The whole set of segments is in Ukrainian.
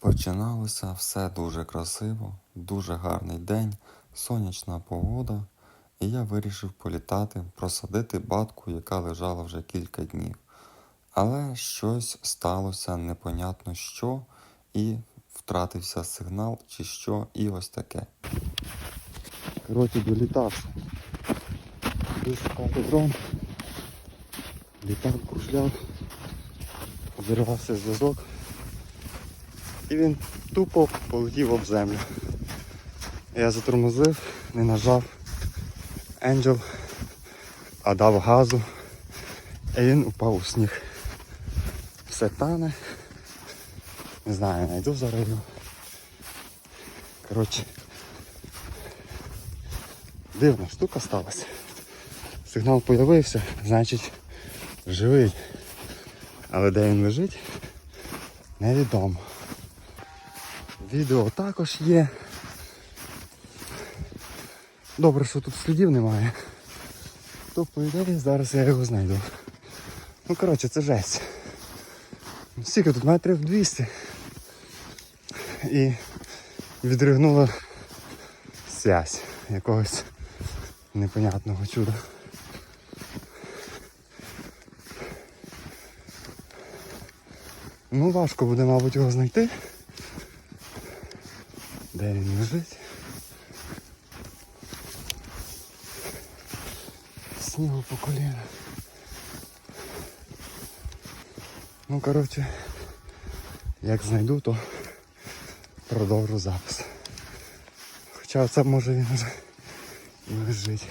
Починалося все дуже красиво, дуже гарний день, сонячна погода, і я вирішив політати, просадити батку, яка лежала вже кілька днів. Але щось сталося непонятно що, і втратився сигнал чи що, і ось таке. Коротше, долітався. Дрон. Літав, кружляв, зірвався зв'язок. І він тупо полетів об землю. Я затормозив, не нажав Angel, а дав газу. І він упав у сніг. Все тане. Не знаю, знайду зараз його. Коротше. Дивна штука сталася. Сигнал з'явився, значить живий. Але де він лежить, невідомо. Відео також є. Добре, що тут слідів немає. То по ідеї зараз я його знайду. Ну коротше, це жесть. Скільки тут метрів 200. І відригнула связь якогось непонятного чуда. Ну важко буде, мабуть, його знайти. Де він лежить? Снігу по коліна. Ну, коротше, як знайду, то продовжу запис. Хоча це може він вже і лежить.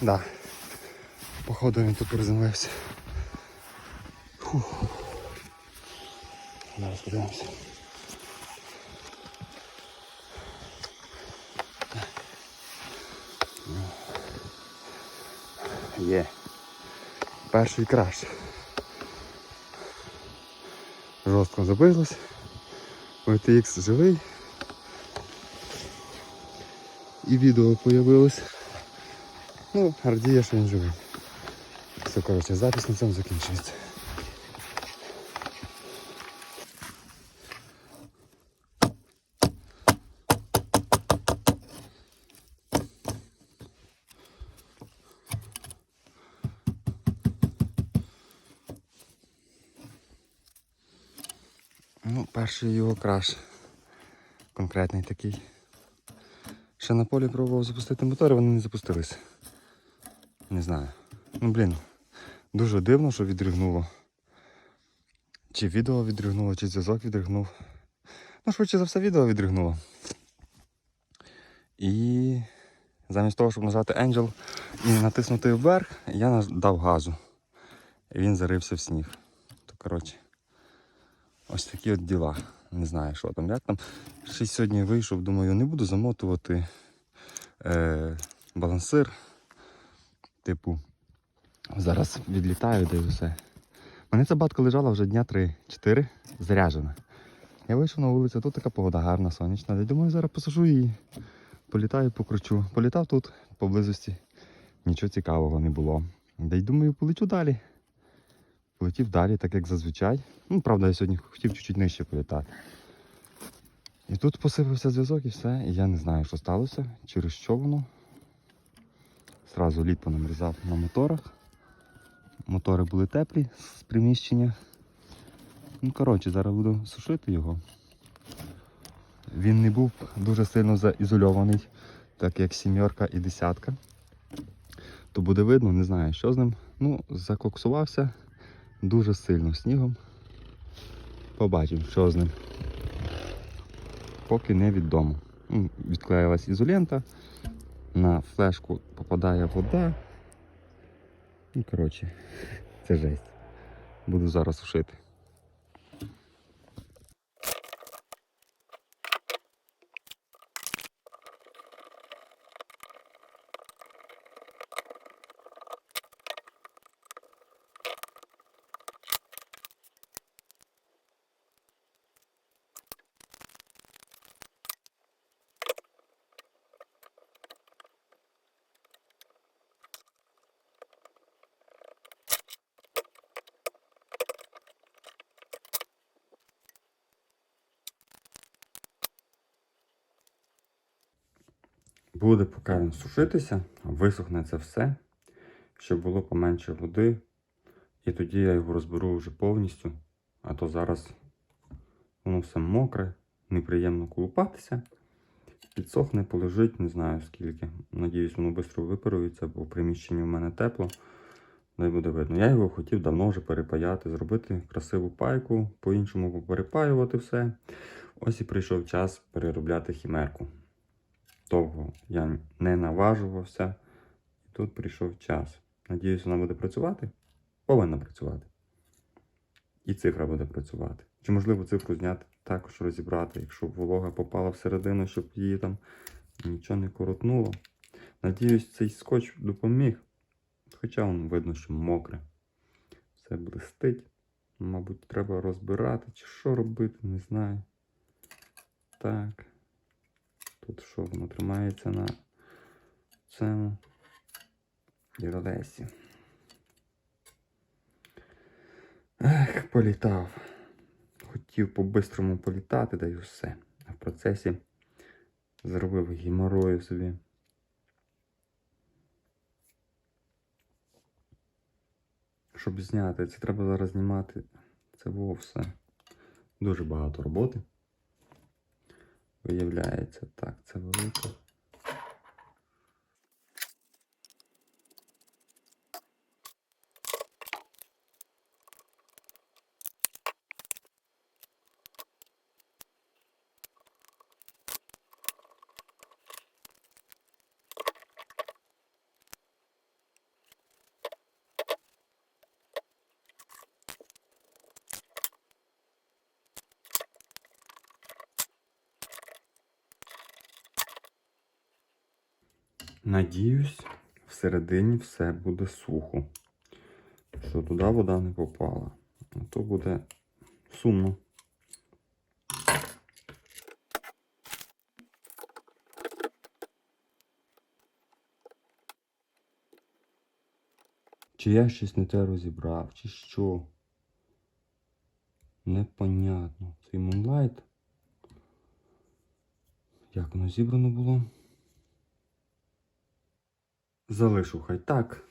Да. Походу він тут приземлився. Фух. Зараз подивимося. Є. Перший краш. Жорстко забилось. OTX живий. І відео появилось. Ну, радіє, що він живий. Все, коротше, запис на цьому закінчується. Ну, перший його краш. Конкретний такий. Ще на полі пробував запустити мотори, вони не запустилися. Не знаю. Ну блін, дуже дивно, що відригнуло. Чи відео відригнуло, чи зв'язок відригнув. Ну, швидше за все, відео відригнуло. І замість того, щоб нажати Angel і натиснути вверх, я дав газу. І він зарився в сніг. То коротше, ось такі от діла. Не знаю, що там, як там. Ще сьогодні вийшов, думаю, не буду замотувати е, балансир. Типу, зараз відлітаю, де і все. Мене ця батка лежала вже дня 3-4 заряджена. Я вийшов на вулицю, тут така погода гарна, сонячна. Я думаю, зараз посажу її, політаю, покручу. Політав тут поблизості, нічого цікавого не було. Да й думаю, полечу далі. Полетів далі, так як зазвичай. Ну, правда, я сьогодні хотів чуть-чуть нижче політати. І тут посипався зв'язок і все. І я не знаю, що сталося, через що воно. Зразу лід понамрізав на моторах. Мотори були теплі з приміщення. Ну, коротше, зараз буду сушити його. Він не був дуже сильно заізольований, так як сімерка і десятка. То буде видно, не знаю, що з ним. Ну, закоксувався дуже сильно снігом. Побачимо, що з ним. Поки невідомо. Ну, Відклеїлась ізолента, на флешку попадає вода. Ну, коротше, це жесть. Буду зараз сушити. Буде поки він сушитися, висохне це все, щоб було поменше води. І тоді я його розберу вже повністю. А то зараз воно все мокре, неприємно колупатися. Підсохне, полежить, не знаю скільки. Надіюсь, воно швидко випарується, бо в приміщенні в мене тепло. Не буде видно. Я його хотів давно вже перепаяти, зробити красиву пайку, по-іншому перепаювати все. Ось і прийшов час переробляти хімерку. Довго я не наважувався, і тут прийшов час. Надіюсь, вона буде працювати. Повинна працювати. І цифра буде працювати. Чи можливо цифру зняти, також розібрати, якщо волога попала всередину, щоб її там нічого не коротнуло. Надіюсь, цей скотч допоміг. Хоча воно видно, що мокре. Все блистить. Мабуть, треба розбирати чи що робити, не знаю. Так. Тут що воно тримається на цьому іролесі. Ех, політав. Хотів по-бистрому політати, да й все. А в процесі зробив геморою собі. Щоб зняти, це треба зараз знімати. Це во все. Дуже багато роботи. Виявляється, так, це велике. Надіюсь, всередині все буде сухо. Що туди вода не попала. А то буде сумно. Чи я щось не те розібрав, чи що? Непонятно. Цей Moonlight. Як воно зібрано було? Залишу хай так.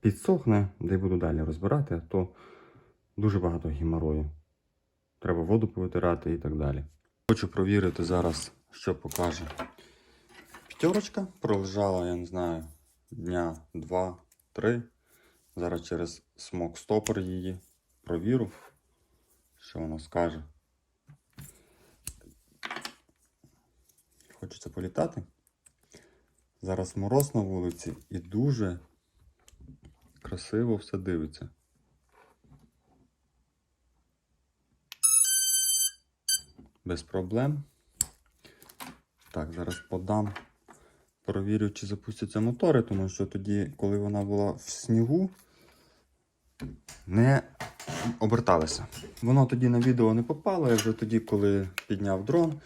Підсохне, де буду далі розбирати, а то дуже багато геморою. Треба воду повитирати і так далі. Хочу провірити зараз, що покаже. П'ятерочка пролежала, я не знаю, дня два-три. Зараз через смок стопор її провірю, що вона скаже. Хочеться політати. Зараз мороз на вулиці і дуже красиво все дивиться. Без проблем. Так, зараз подам. Провірю, чи запустяться мотори, тому що тоді, коли вона була в снігу, не оберталася. Воно тоді на відео не попало. Я вже тоді, коли підняв дрон,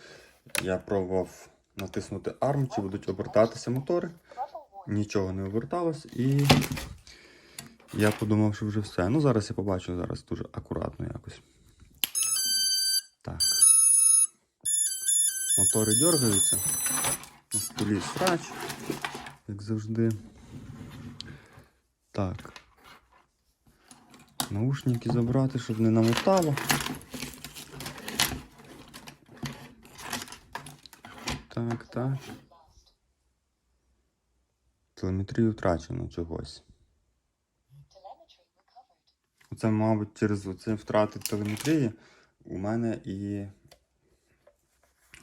я пробував натиснути ARM, чи будуть обертатися мотори. Нічого не оберталось і я подумав, що вже все. Ну, зараз я побачу зараз дуже акуратно якось. Так. Мотори дергаються. На столі срач, як завжди. Так. Наушники забрати, щоб не намотало. Так, так. Телеметрію втрачено чогось. Оце, мабуть, через оці втрати телеметрії у мене і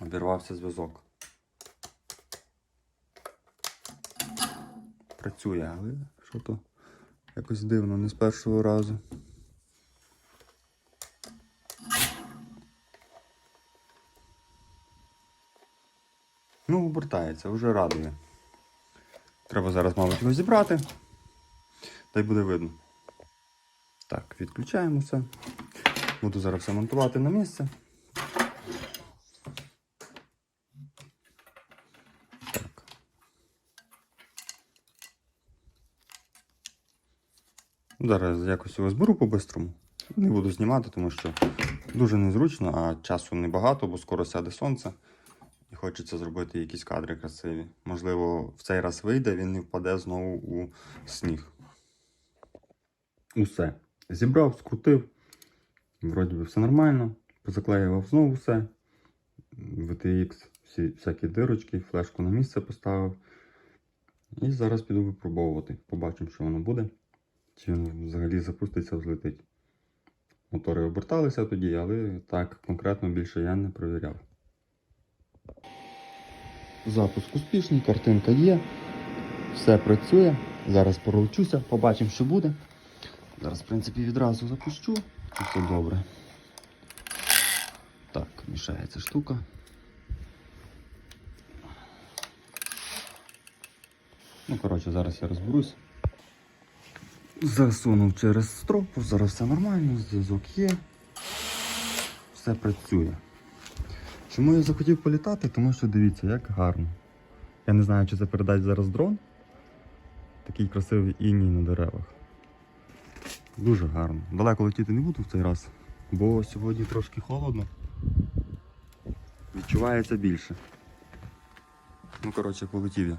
обірвався зв'язок. Працює, але що то якось дивно, не з першого разу. Ну, обертається, вже радує. Треба зараз, мабуть, його зібрати. Та й буде видно. Так, відключаємося. Буду зараз все монтувати на місце. Так. Зараз якось його зберу по-бистрому. Не буду знімати, тому що дуже незручно, а часу небагато, бо скоро сяде сонце. І хочеться зробити якісь кадри красиві. Можливо, в цей раз вийде, він не впаде знову у сніг. Усе. Зібрав, скрутив. Вроді би все нормально. Позаклеював знову все. VTX, всі всякі дирочки, флешку на місце поставив. І зараз піду випробовувати. Побачимо, що воно буде. Чи він взагалі запуститься, взлетить. Мотори оберталися тоді, але так конкретно більше я не провіряв. Запуск успішний, картинка є. Все працює. Зараз пролучуся, побачимо, що буде. Зараз, в принципі, відразу запущу, чи все добре. Так, мішається штука. Ну, коротше, зараз я розберусь. Засунув через стропу, зараз все нормально, зв'язок є. Все працює. Чому я захотів політати? Тому що дивіться, як гарно. Я не знаю, чи це передать зараз дрон. Такий красивий іній на деревах. Дуже гарно. Далеко летіти не буду в цей раз, бо сьогодні трошки холодно. Відчувається більше. Ну, коротше, полетів я.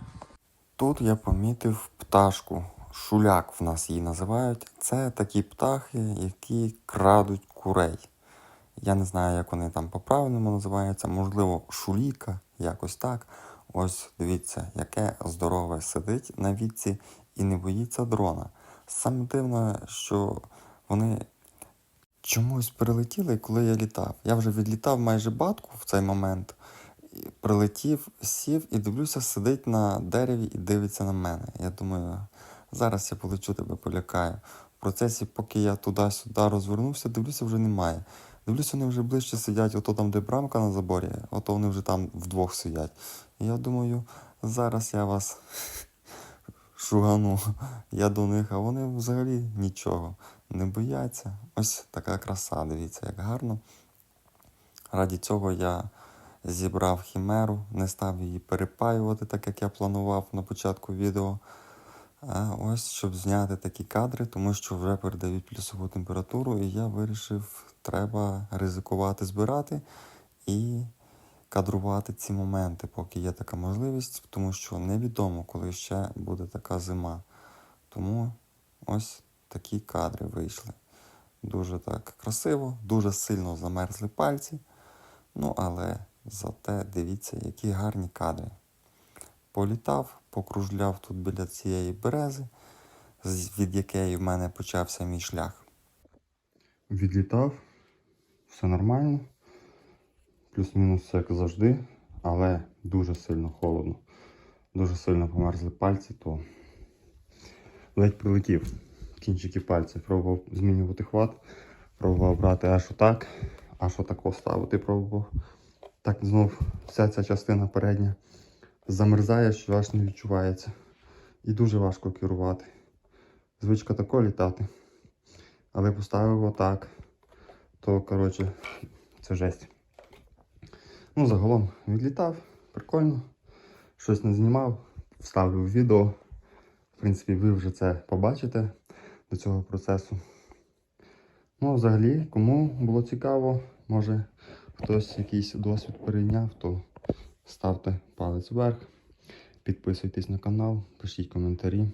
Тут я помітив пташку. Шуляк в нас її називають. Це такі птахи, які крадуть курей. Я не знаю, як вони там по-правильному називаються. Можливо, шуліка, якось так. Ось дивіться, яке здорове сидить на вітці і не боїться дрона. Саме дивно, що вони чомусь прилетіли, коли я літав. Я вже відлітав майже батку в цей момент. Прилетів, сів і дивлюся, сидить на дереві і дивиться на мене. Я думаю, зараз я полечу тебе полякаю. В процесі, поки я туди-сюди розвернувся, дивлюся, вже немає. Дивлюся, вони вже ближче сидять, ото там, де брамка на заборі, ото вони вже там вдвох сидять. І я думаю, зараз я вас шугану. Я до них, а вони взагалі нічого не бояться. Ось така краса, дивіться, як гарно. Раді цього я зібрав хімеру, не став її перепаювати, так як я планував на початку відео. А ось щоб зняти такі кадри, тому що вже передають плюсову температуру, і я вирішив, треба ризикувати збирати і кадрувати ці моменти, поки є така можливість, тому що невідомо, коли ще буде така зима. Тому ось такі кадри вийшли. Дуже так красиво, дуже сильно замерзли пальці. Ну, але зате дивіться, які гарні кадри. Політав, покружляв тут біля цієї берези, від якої в мене почався мій шлях. Відлітав, все нормально. Плюс-мінус як завжди, але дуже сильно холодно. Дуже сильно померзли пальці, то ледь прилетів кінчики пальців. Пробував змінювати хват, пробував брати аж отак, аж отако ставити пробував. Так знов вся ця частина передня замерзає, що аж не відчувається. І дуже важко керувати. Звичка тако літати. Але поставив отак. То, коротше, це жесть. Ну, загалом відлітав, прикольно. Щось не знімав, вставлю в відео. В принципі, ви вже це побачите до цього процесу. Ну, взагалі, кому було цікаво, може хтось якийсь досвід перейняв, то ставте палець вверх, підписуйтесь на канал, пишіть коментарі.